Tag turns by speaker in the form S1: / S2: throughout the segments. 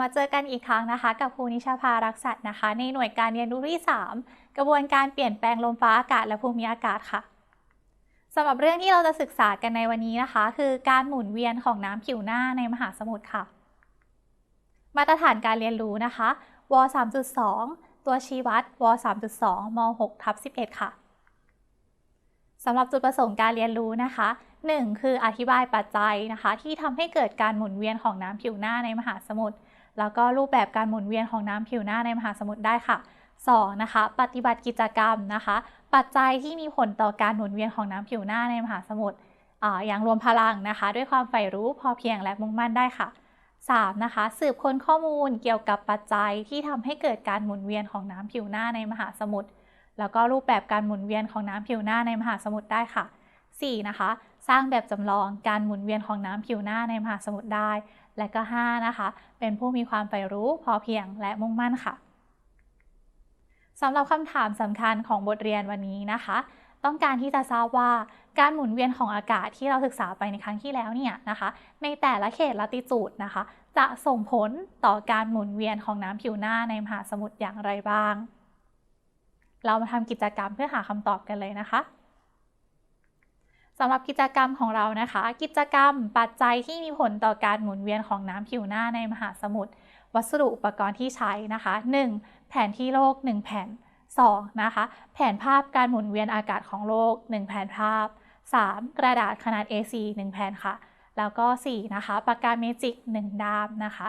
S1: มาเจอกันอีกครั้งนะคะ กับครูนิชาภารักษัตนะคะ ในหน่วยการเรียนรู้ที่ 3 กระบวนการเปลี่ยนแปลงลมฟ้าอากาศและภูมิอากาศค่ะสำหรับเรื่องที่เราจะศึกษากันในวันนี้นะคะ คือการหมุนเวียนของน้ำผิวหน้าในมหาสมุทรค่ะ มาตรฐานการเรียนรู้นะคะว3.2 ตัวชี้วัดว3.2ม6ทับ11 ค่ะสำหรับจุดประสงค์การเรียนรู้นะคะ 1. คืออธิบายปัจจัยนะคะ ที่ทำให้เกิดการหมุนเวียนของน้ำผิวหน้าในมหาสมุทร แล้วก็รูปแบบการหมุนเวียนของน้ำผิวหน้าในมหาสมุทรได้ค่ะ 2. นะคะ ปฏิบัติกิจกรรมนะคะ ปัจจัยที่มีผลต่อการหมุนเวียนของน้ำผิวหน้าในมหาสมุทรออย่างรวมพลังนะคะ ด้วยความใฝ่รู้พอเพียงและมุ่งมั่นได้ค่ะ 3. นะคะ สืบค้นข้อมูลเกี่ยวกับปัจจัยที่ทำให้เกิดการหมุนเวียนของน้ำผิวหน้าในมหาสมุทร แล้วก็รูปแบบการหมุนเวียนของน้ำผิวหน้าในมหาสมุทรได้ค่ะ 4. นะคะ สร้างแบบจำลองการหมุนเวียนของน้ำผิวหน้าในมหาสมุทรได้ และก็ 5. นะคะ เป็นผู้มีความใฝ่รู้พอเพียงและมุ่งมั่นค่ะสำหรับคำถามสำคัญของบทเรียนวันนี้นะคะ ต้องการที่จะทราบว่าการหมุนเวียนของอากาศที่เราศึกษาไปในครั้งที่แล้วเนี่ยนะคะ ในแต่ละเขตลัติจูดนะคะ จะส่งผลต่อการหมุนเวียนของน้ำผิวหน้าในมหาสมุทรอย่างไรบ้าง เรามาทำกิจกรรมเพื่อหาคำตอบกันเลยนะคะ สำหรับกิจกรรมของเรานะคะ กิจกรรมปัจจัยที่มีผลต่อการหมุนเวียนของน้ำผิวหน้าในมหาสมุทรวัสดุอุปกรณ์ที่ใช้นะคะ 1. แผนที่โลก 1 แผ่น 2. นะคะ แผนภาพการหมุนเวียนอากาศของโลก 1 แผนภาพ 3. กระดาษขนาด A4 1 แผ่นค่ะ แล้วก็ 4. นะคะ ปากกาเมจิก 1 ด้ามนะคะ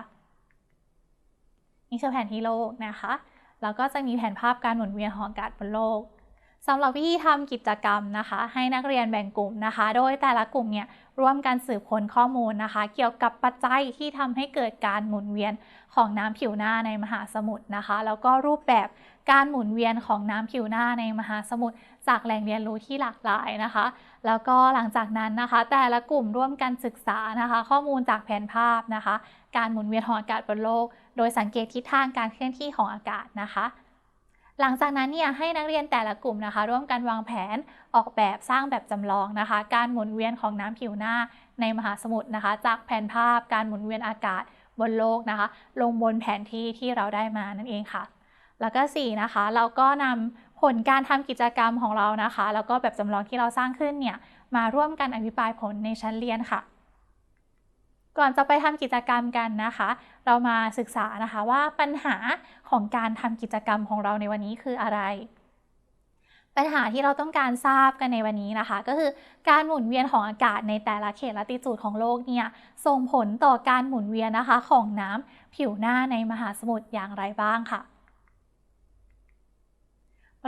S1: นี่คือแผนที่โลกนะคะ แล้วก็จะมีแผนภาพการหมุนเวียนของอากาศบนโลก สำหรับวิธีทำกิจกรรมนะคะ ให้นักเรียนแบ่งกลุ่มนะคะ โดยแต่ละกลุ่มเนี่ยร่วมกันสืบค้นข้อมูลนะคะ เกี่ยวกับปัจจัยที่ทำให้เกิดการหมุนเวียนของน้ำผิวหน้าในมหาสมุทรนะคะ แล้วก็รูปแบบการหมุนเวียนของน้ำผิวหน้าในมหาสมุทรจากแหล่งเรียนรู้ที่หลากหลายนะคะ แล้วก็หลังจากนั้นนะคะ แต่ละกลุ่มร่วมกันศึกษานะคะ ข้อมูลจากแผนภาพนะคะ การหมุนเวียนของอากาศบนโลก โดยสังเกตทิศทางการเคลื่อนที่ของอากาศนะคะ หลังจากนั้นเนี่ยให้นักเรียนแต่ละกลุ่มนะคะ ร่วมกันวางแผนออกแบบสร้างแบบจำลองนะคะ การหมุนเวียนของน้ำผิวหน้าในมหาสมุทรนะคะ จากแผนภาพการหมุนเวียนอากาศบนโลกนะคะ ลงบนแผนที่ที่เราได้มานั่นเองค่ะ แล้วก็4นะคะ เราก็นำผลการทำกิจกรรมของเรานะคะ แล้วก็แบบจำลองที่เราสร้างขึ้นเนี่ยมาร่วมกันอภิปรายผลในชั้นเรียนค่ะ ก่อนจะไปทำกิจกรรมกันนะคะ เรามาศึกษานะคะว่าปัญหาของการทำกิจกรรมของเราในวันนี้คืออะไร ปัญหาที่เราต้องการทราบกันในวันนี้นะคะ ก็คือการหมุนเวียนของอากาศในแต่ละเขตละติจูดของโลกเนี่ยส่งผลต่อการหมุนเวียนนะคะของน้ำผิวหน้าในมหาสมุทรอย่างไรบ้างค่ะ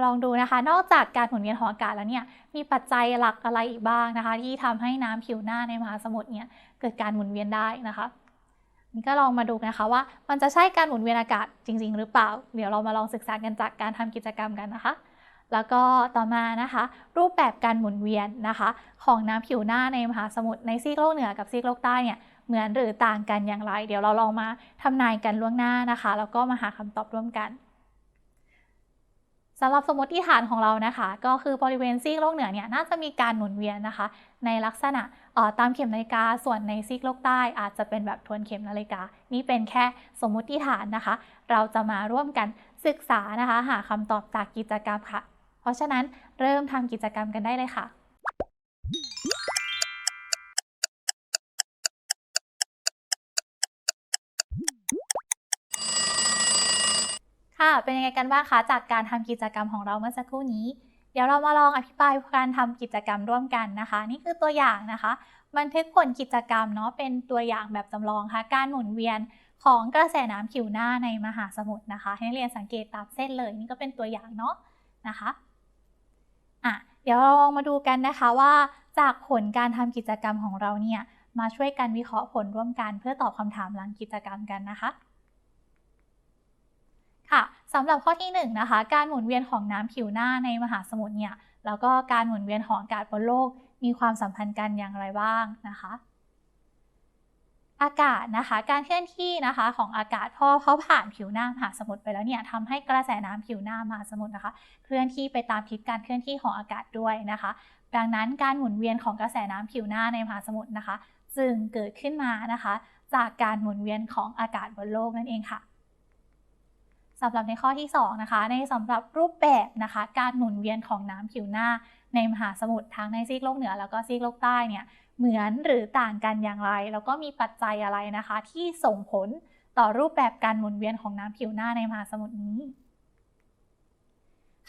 S1: ลองดูนะคะ นอกจากการหมุนเวียนของอากาศแล้วเนี่ย มีปัจจัยหลักอะไรอีกบ้างนะคะ ที่ทำให้น้ำผิวหน้าในมหาสมุทรเนี่ย เกิดการหมุนเวียนได้นะคะนี่ก็ลองมาดูนะคะว่ามันจะใช่การหมุนเวียนอากาศจริง ๆ หรือเปล่า เดี๋ยวเรามาลองศึกษากันจากการทำกิจกรรมกันนะคะ แล้วก็ต่อมานะคะ รูปแบบการหมุนเวียนนะคะ ของน้ำผิวหน้าในมหาสมุทรในซีกโลกเหนือกับซีกโลกใต้เนี่ยเหมือนหรือต่างกันอย่างไร เดี๋ยวเราลองมาทำนายกันล่วงหน้านะคะ แล้วก็มาหาคำตอบร่วมกันสำหรับสมมติฐานของเรานะคะ ก็คือบริเวณซีกโลกเหนือเนี่ยน่าจะมีการหมุนเวียนนะคะ ในลักษณะ ตามเข็มนาฬิกา ส่วนในซีกโลกใต้อาจจะเป็นแบบทวนเข็มนาฬิกา นี่เป็นแค่สมมติฐานนะคะ เราจะมาร่วมกันศึกษานะคะ หาคำตอบจากกิจกรรมค่ะ เพราะฉะนั้นเริ่มทำกิจกรรมกันได้เลยค่ะค่ะ เป็นยังไงกันบ้างคะ จากการทำกิจกรรมของเราเมื่อสักครู่นี้ เดี๋ยวเรามาลองอธิบายการทำกิจกรรมร่วมกันนะคะ นี่คือตัวอย่างนะคะ บันทึกผลกิจกรรมเนาะเป็นตัวอย่างแบบจำลองค่ะ การหมุนเวียนของกระแสน้ำผิวหน้าในมหาสมุทรนะคะ ให้นักเรียนสังเกตตามเส้นเลยนี่ก็เป็นตัวอย่างเนาะนะคะอะเดี๋ยวเราลองมาดูกันนะคะว่าจากผลการทำกิจกรรมของเราเนี่ยมาช่วยกันวิเคราะห์ผลร่วมกันเพื่อตอบคำถามหลังกิจกรรมกันนะคะ ค่ะ สำหรับข้อที่1นนะคะการหมุนเวียนของน้ำผิวหน้าในมหาสมุทรเนี่ยแล้วก็การหมุนเวียนของอากาศบนโลกมีความสัมพันธ์กันอย่างไรบ้างนะคะ อากาศนะคะการเคลื่อนที่นะคะของอากาศพอเขาผ่านผิวหน้ามหาสมุทรไปแล้วเนี่ยทำให้กระแสน้ำผิวหน้ามหาสมุทรนะคะ เคลื่อนที่ไปตามทิศการเคลื่อนที่ของอากาศด้วยนะคะ ดังนั้นการหมุนเวียนของกระแสน้ำผิวหน้าในมหาสมุทรนะคะ จึงเกิดขึ้นมานะคะ จากการหมุนเวียนของอากาศบนโลกนั่นเองค่ะ สำหรับในข้อที่2นะคะในสำหรับรูปแบบนะคะการหมุนเวียนของน้ำผิวหน้า ในมหาสมุทรทั้งในซีกโลกเหนือแล้วก็ซีกโลกใต้เนี่ยเหมือนหรือต่างกันอย่างไร แล้วก็มีปัจจัยอะไรนะคะ ที่ส่งผลต่อรูปแบบการหมุนเวียนของน้ำผิวหน้าในมหาสมุทรนี้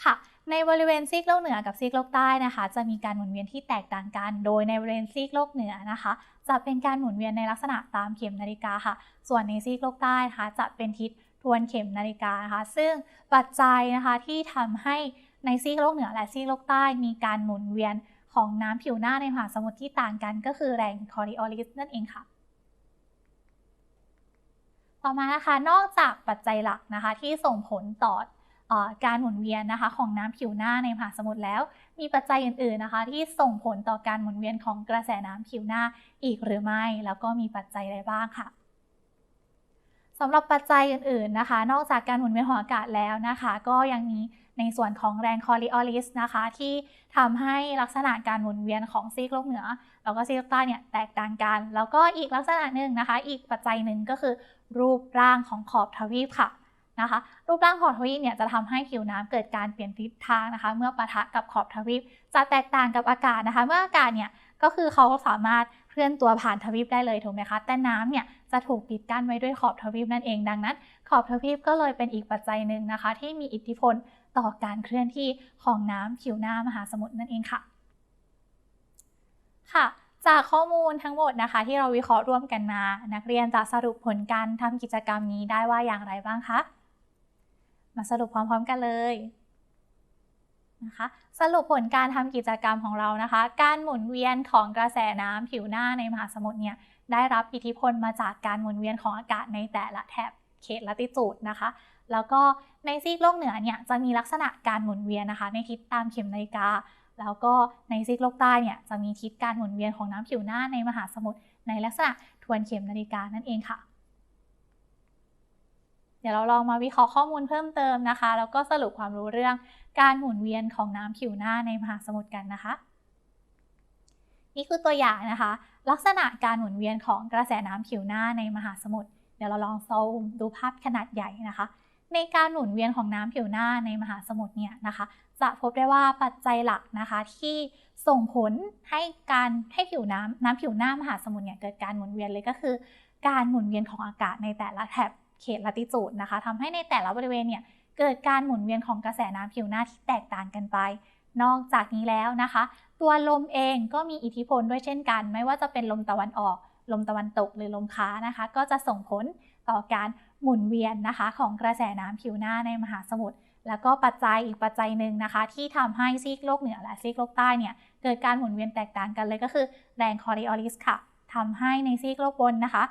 S1: ค่ะในบริเวณซีกโลกเหนือกับซีกโลกใต้นะคะ จะมีการหมุนเวียนที่แตกต่างกัน โดยในบริเวณซีกโลกเหนือนะคะ จะเป็นการหมุนเวียนในลักษณะตามเข็มนาฬิกาค่ะ ส่วนในซีกโลกใต้นะคะจะเป็นทิศ ทวนเข็มนาฬิกานะคะ ซึ่งปัจจัยนะคะที่ทำให้ในซีกโลกเหนือและซีกโลกใต้มีการหมุนเวียนของน้ำผิวหน้าในมหาสมุทรที่ต่างกันก็คือแรงคอริออลิสนั่นเองค่ะ ต่อมานะคะ นอกจากปัจจัยหลักนะคะที่ส่งผลต่อการหมุนเวียนนะคะของน้ำผิวหน้าในมหาสมุทรแล้ว มีปัจจัยอื่นๆนะคะ ที่ส่งผลต่อการหมุนเวียนของกระแสน้ำผิวหน้าอีกหรือไม่ แล้วก็มีปัจจัยใดบ้างค่ะำหรับปัจจัยอื่นๆนะคะ นอกจากการหมุนเวียนของอากาศแล้วนะคะ ก็ยังมีในส่วนของแรงคอริออลิสนะคะ ที่ทำให้ลักษณะการหมุนเวียนของซีกโลกเหนือ แล้วก็ซีกโลกใต้เนี่ยแตกต่างกัน แล้วก็อีกลักษณะหนึ่งนะคะ อีกปัจจัยหนึ่งก็คือรูปร่างของขอบทวีปค่ะนะคะ รูปร่างขอบทวีปเนี่ยจะทำให้ผิวน้ำเกิดการเปลี่ยนทิศทางนะคะ เมื่อปะทะกับขอบทวีปจะแตกต่างกับอากาศนะคะ เมื่ออากาศเนี่ยก็คือเขาสามารถ เคลื่อนตัวผ่านทวีปได้เลยถูกไหมคะ แต่น้ำเนี่ยจะถูกปิดกั้นไว้ด้วยขอบทวีปนั่นเองดังนั้น ขอบทวีปก็เลยเป็นอีกปัจจัยหนึ่งนะคะ ที่มีอิทธิพลต่อการเคลื่อนที่ของน้ำผิวหน้ามหาสมุทรนั่นเองค่ะ ค่ะจากข้อมูลทั้งหมดนะคะ ที่เราวิเคราะห์ร่วมกันมา นักเรียนจะสรุปผลการทำกิจกรรมนี้ได้ว่าอย่างไรบ้างคะ มาสรุปพร้อมๆกันเลย นะคะสรุปผลการทำกิจกรรมของเรานะคะ การหมุนเวียนของกระแสน้ำผิวหน้าในมหาสมุทรเนี่ยได้รับอิทธิพลมาจากการหมุนเวียนของอากาศในแต่ละแถบเขตลัติจูดนะคะ แล้วก็ในซีกโลกเหนือเนี่ยจะมีลักษณะการหมุนเวียนนะคะ ในทิศตามเข็มนาฬิกา แล้วก็ในซีกโลกใต้เนี่ยจะมีทิศการหมุนเวียนของน้ำผิวหน้าในมหาสมุทรในลักษณะทวนเข็มนาฬิกานั่นเองค่ะ เดี๋ยวเราลองมาวิเคราะห์ข้อมูลเพิ่มเติมนะคะ แล้วก็สรุปความรู้เรื่องการหมุนเวียนของน้ำผิวหน้าในมหาสมุทรกันนะคะ นี่คือตัวอย่างนะคะ ลักษณะการหมุนเวียนของกระแสน้ำผิวหน้าในมหาสมุทรเดี๋ยวเราลองซูมดูภาพขนาดใหญ่นะคะ ในการหมุนเวียนของน้ำผิวหน้าในมหาสมุทรเนี่ยนะคะ จะพบได้ว่าปัจจัยหลักนะคะที่ส่งผลให้การให้ผิวน้ำน้ำผิวหน้ามหาสมุทรเนี่ยเกิดการหมุนเวียนเลยก็คือ การหมุนเวียนของอากาศในแต่ละแถบ เขตลัติจูดนะคะทำให้ในแต่ละบริเวณเนี่ยเกิดการหมุนเวียนของกระแสน้ำผิวหน้าที่แตกต่างกันไป นอกจากนี้แล้วนะคะ ตัวลมเองก็มีอิทธิพลด้วยเช่นกัน ไม่ว่าจะเป็นลมตะวันออก ลมตะวันตกหรือลมค้านะคะ ก็จะส่งผลต่อการหมุนเวียนนะคะ ของกระแสน้ำผิวหน้าในมหาสมุทร แล้วก็ปัจจัยอีกปัจจัยหนึ่งนะคะ ที่ทำให้ซีกโลกเหนือและซีกโลกใต้เนี่ยเกิดการหมุนเวียนแตกต่างกันเลยก็คือแรงคอริออลิสค่ะ ทำให้ในซีกโลกบนนะคะ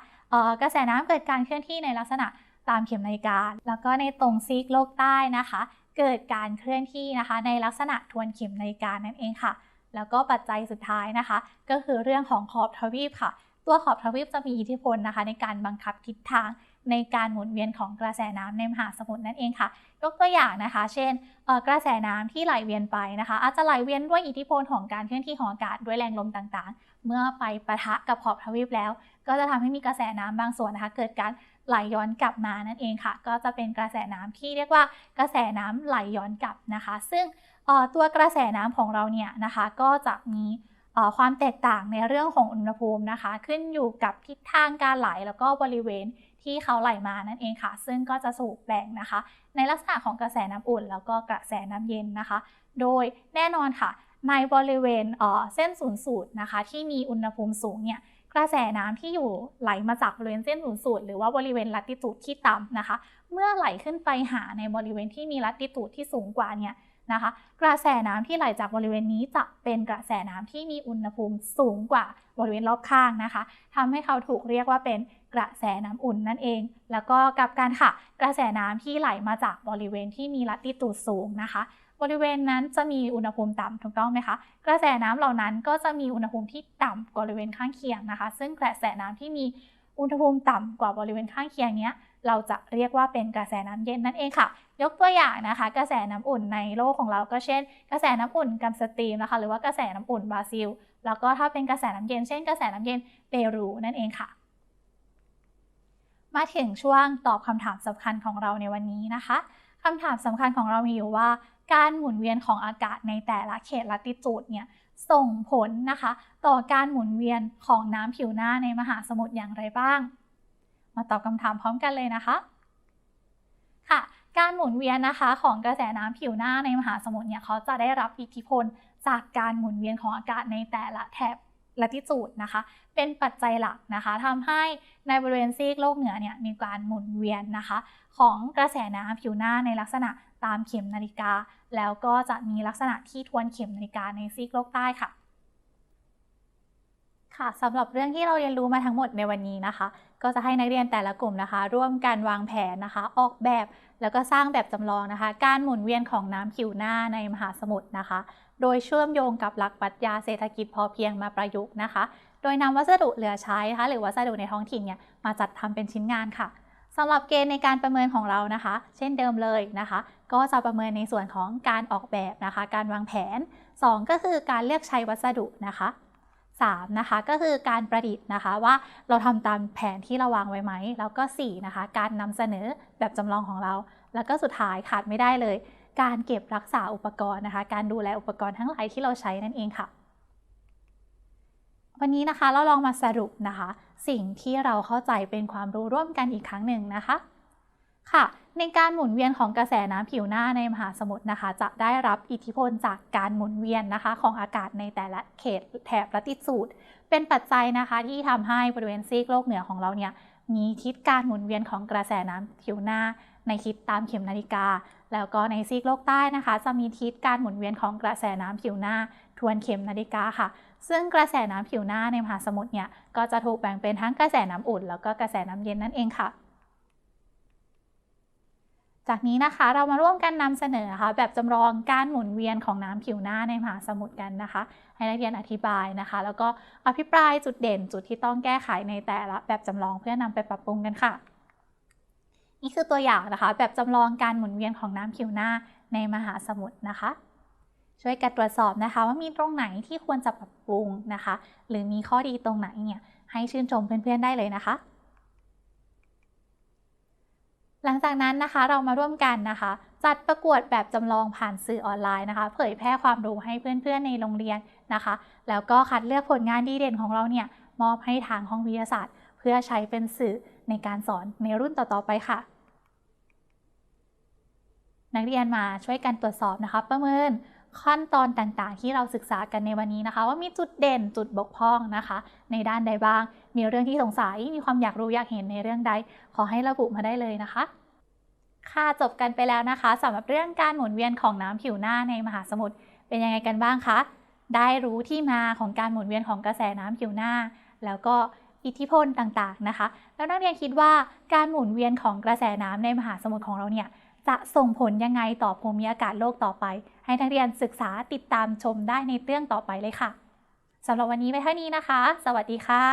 S1: กระแสน้ำเกิดการเคลื่อนที่ในลักษณะตามเข็มนาฬิกา แล้วก็ในตรงซีกโลกใต้นะคะ เกิดการเคลื่อนที่นะคะ ในลักษณะทวนเข็มนาฬิกานั่นเองค่ะ แล้วก็ปัจจัยสุดท้ายนะคะ ก็คือเรื่องของขอบทวีปค่ะ ตัวขอบทวีปจะมีอิทธิพลนะคะ ในการบังคับทิศทาง ในการหมุนเวียนของกระแสน้ำในมหาสมุทรนั่นเองค่ะ ยกตัวอย่างนะคะ เช่นกระแสน้ำที่ไหลเวียนไปนะคะ อาจจะไหลเวียนด้วยอิทธิพลของการเคลื่อนที่ของอากาศด้วยแรงลมต่างๆ เมื่อไปปะทะกับขอบทวีปแล้ว ก็จะทำให้มีกระแสน้ำบางส่วนนะคะ เกิดการไหลย้อนกลับมานั่นเองค่ะ ก็จะเป็นกระแสน้ำที่เรียกว่ากระแสน้ำไหลย้อนกลับนะคะ ซึ่งตัวกระแสน้ำของเราเนี่ยนะคะก็จะมีความแตกต่างในเรื่องของอุณหภูมินะคะ ขึ้นอยู่กับทิศทางการไหลแล้วก็บริเวณ ที่เขาไหลมานั่นเองค่ะ ซึ่งก็จะสูบแบ่งนะคะ ในลักษณะของกระแสน้ำอุ่น แล้วก็กระแสน้ำเย็นนะคะ โดยแน่นอนค่ะ ในบริเวณเส้นศูนย์สูตรนะคะ ที่มีอุณหภูมิสูงเนี่ยกระแสน้ำที่อยู่ไหลมาจากบริเวณเส้นศูนย์สูตรหรือว่าบริเวณลัติจูดที่ต่ำนะคะ เมื่อไหลขึ้นไปหาในบริเวณที่มีลัติจูดที่สูงกว่าเนี่ย นะคะ กระแสน้ำที่ไหลจากบริเวณนี้จะเป็นกระแสน้ำที่มีอุณหภูมิสูงกว่าบริเวณรอบข้างนะคะทำให้เขาถูกเรียกว่าเป็นกระแสน้ำอุ่นนั่นเอง แล้วก็กับการค่ะ กระแสน้ำที่ไหลมาจากบริเวณที่มีลัติจูดสูงนะคะ บริเวณนั้นจะมีอุณหภูมิต่ำถูกต้องไหมคะ กระแสน้ำเหล่านั้นก็จะมีอุณหภูมิที่ต่ำกว่าบริเวณข้างเคียงนะคะ ซึ่งกระแสน้ำที่มีอุณหภูมิต่ำกว่าบริเวณข้างเคียงนี้เราจะเรียกว่าเป็นกระแสน้ำเย็นนั่นเองค่ะ ยกตัวอย่างนะคะ กระแสน้ำอุ่นในโลกของเราก็เช่น กระแสน้ำอุ่นกัมสตรีมนะคะ หรือว่ากระแสน้ำอุ่นบราซิล แล้วก็ถ้าเป็นกระแสน้ำเย็นเช่นกระแสน้ำเย็นเปรูนั่นเองค่ะ มาถึงช่วงตอบคำถามสำคัญของเราในวันนี้นะคะคำถามสำคัญของเรามีอยู่ว่า การหมุนเวียนของอากาศในแต่ละเขตลัติจูดเนี่ยส่งผลนะคะ ต่อการหมุนเวียนของน้ำผิวหน้าในมหาสมุทรอย่างไรบ้าง มาตอบคำถามพร้อมกันเลยนะคะ ค่ะ การหมุนเวียนนะคะของกระแสน้ำผิวหน้าในมหาสมุทรเนี่ยเขาจะได้รับอิทธิพลจากการหมุนเวียนของอากาศในแต่ละแถบลัติจูดนะคะ เป็นปัจจัยหลักนะคะทำให้ในบริเวณซีกโลกเหนือเนี่ยมีการหมุนเวียนนะคะ ของกระแสน้ำผิวหน้าในลักษณะตามเข็มนาฬิกา แล้วก็จะมีลักษณะที่ทวนเข็มนาฬิกาในซีกโลกใต้ค่ะค่ะสำหรับเรื่องที่เราเรียนรู้มาทั้งหมดในวันนี้นะคะ ก็จะให้นักเรียนแต่ละกลุ่มนะคะ ร่วมกันวางแผนนะคะ ออกแบบแล้วก็สร้างแบบจำลองนะคะ การหมุนเวียนของน้ำผิวหน้าในมหาสมุทรนะคะ โดยเชื่อมโยงกับหลักปรัชญาเศรษฐกิจพอเพียงมาประยุกต์นะคะ โดยนำวัสดุเหลือใช้นะคะหรือวัสดุในท้องถิ่นเนี่ยมาจัดทำเป็นชิ้นงานค่ะสำหรับเกณฑ์ในการประเมินของเรานะคะ เช่นเดิมเลยนะคะ ก็จะประเมินในส่วนของการออกแบบนะคะ การวางแผน 2 ก็คือการเลือกใช้วัสดุนะคะ 3นะคะก็คือการประดิษฐ์นะคะว่าเราทำตามแผนที่เราวางไว้ไหม แล้วก็4นะคะการนำเสนอแบบจำลองของเรา แล้วก็สุดท้ายขาดไม่ได้เลย การเก็บรักษาอุปกรณ์นะคะ การดูแลอุปกรณ์ทั้งหลายที่เราใช้นั่นเองค่ะ วันนี้นะคะเราลองมาสรุปนะคะ สิ่งที่เราเข้าใจเป็นความรู้ร่วมกันอีกครั้งหนึ่งนะคะ ค่ะในการหมุนเวียนของกระแสน้ำผิวหน้าในมหาสมุทรนะคะ จะได้รับอิทธิพลจากการหมุนเวียนนะคะ ของอากาศในแต่ละเขตแถบลัติจูดเป็นปัจจัยนะคะที่ทำให้บริเวณซีกโลกเหนือของเราเนี่ยมีทิศการหมุนเวียนของกระแสน้ำผิวหน้า ในทิศตามเข็มนาฬิกา แล้วก็ในซีกโลกใต้นะคะ จะมีทิศการหมุนเวียนของกระแสน้ำผิวหน้า ทวนเข็มนาฬิกาค่ะ ซึ่งกระแสน้ำผิวหน้าในมหาสมุทรเนี่ยก็จะถูกแบ่งเป็นทั้งกระแสน้ำอุ่น แล้วก็กระแสน้ำเย็นนั่นเองค่ะ จากนี้นะคะเรามาร่วมกันนำเสนอะคะแบบจำลองการหมุนเวียนของน้ำผิวหน้าในมหาสมุทรกันนะคะ ให้นักเรียนอธิบายนะคะ แล้วก็อภิปรายจุดเด่นจุดที่ต้องแก้ไขในแต่ละแบบจำลองเพื่อนำไปปรับปรุงกันค่ะ นี่คือตัวอย่างนะคะ แบบจำลองการหมุนเวียนของน้ำผิวหน้าในมหาสมุทรนะคะ ช่วยกันตรวจสอบนะคะ ว่ามีตรงไหนที่ควรจะปรับปรุงนะคะ หรือมีข้อดีตรงไหนเนี่ยให้ชื่นชมเพื่อนๆได้เลยนะคะ หลังจากนั้นนะคะเรามาร่วมกันนะคะ จัดประกวดแบบจำลองผ่านสื่อออนไลน์นะคะ เผยแพร่ความรู้ให้เพื่อนๆในโรงเรียนนะคะ แล้วก็คัดเลือกผลงานดีเด่นของเราเนี่ยมอบให้ทางห้องวิทยาศาสตร์ เพื่อใช้เป็นสื่อในการสอนในรุ่นต่อๆไปค่ะ นักเรียนมาช่วยกันตรวจสอบนะคะ ประเมิน ขั้นตอนต่างๆ ที่เราศึกษากันในวันนี้นะคะ ว่ามีจุดเด่นจุดบกพร่องนะคะ ในด้านใดบ้าง มีเรื่องที่สงสัยมีความอยากรู้อยากเห็นในเรื่องใด ขอให้ระบุมาได้เลยนะคะค่ะจบกันไปแล้วนะคะสำหรับเรื่องการหมุนเวียนของน้ำผิวหน้าในมหาสมุทรเป็นยังไงกันบ้างคะ ได้รู้ที่มาของการหมุนเวียนของกระแสน้ำผิวหน้า แล้วก็อิทธิพลต่างๆนะคะ แล้วนักเรียนคิดว่าการหมุนเวียนของกระแสน้ำในมหาสมุทรของเราเนี่ย จะส่งผลยังไงต่อภูมิอากาศโลกต่อไป ให้นักเรียนศึกษาติดตามชมได้ในเรื่องต่อไปเลยค่ะสำหรับวันนี้ไปเท่านี้นะคะ สวัสดีค่ะ